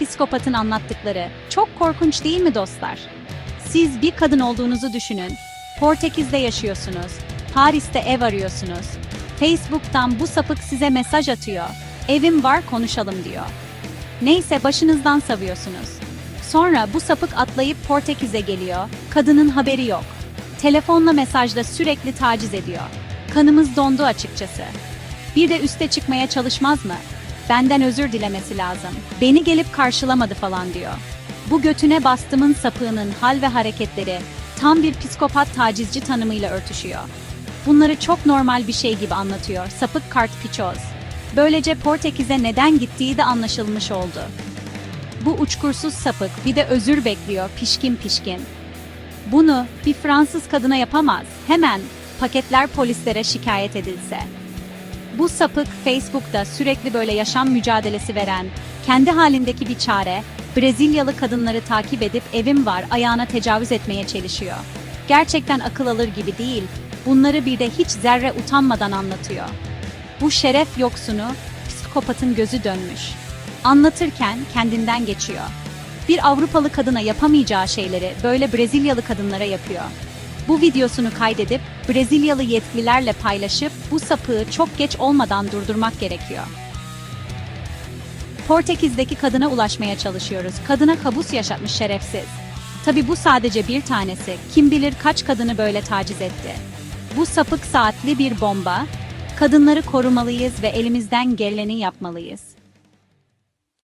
psikopatın anlattıkları. Çok korkunç değil mi dostlar? Siz bir kadın olduğunuzu düşünün. Portekiz'de yaşıyorsunuz. Paris'te ev arıyorsunuz. Facebook'tan bu sapık size mesaj atıyor. Evim var konuşalım diyor. Neyse başınızdan savıyorsunuz. Sonra bu sapık atlayıp Portekiz'e geliyor. Kadının haberi yok. Telefonla mesajla sürekli taciz ediyor. Kanımız dondu açıkçası. Bir de üste çıkmaya çalışmaz mı? Benden özür dilemesi lazım. Beni gelip karşılamadı falan diyor. Bu götüne bastımın sapığının hal ve hareketleri tam bir psikopat tacizci tanımıyla örtüşüyor. Bunları çok normal bir şey gibi anlatıyor sapık kart piçoz. Böylece Portekiz'e neden gittiği de anlaşılmış oldu. Bu uçkursuz sapık bir de özür bekliyor pişkin pişkin. Bunu bir Fransız kadına yapamaz. Hemen paketler polislere şikayet edilse. Bu sapık Facebook'ta sürekli böyle yaşam mücadelesi veren, kendi halindeki bir çare, Brezilyalı kadınları takip edip evim var ayağına tecavüz etmeye çalışıyor. Gerçekten akıl alır gibi değil, bunları bir de hiç zerre utanmadan anlatıyor. Bu şeref yoksunu psikopatın gözü dönmüş. Anlatırken kendinden geçiyor. Bir Avrupalı kadına yapamayacağı şeyleri böyle Brezilyalı kadınlara yapıyor. Bu videosunu kaydedip Brezilyalı yetkililerle paylaşıp bu sapığı çok geç olmadan durdurmak gerekiyor. Portekiz'deki kadına ulaşmaya çalışıyoruz. Kadına kabus yaşatmış şerefsiz. Tabi bu sadece bir tanesi. Kim bilir kaç kadını böyle taciz etti. Bu sapık saatli bir bomba. Kadınları korumalıyız ve elimizden geleni yapmalıyız.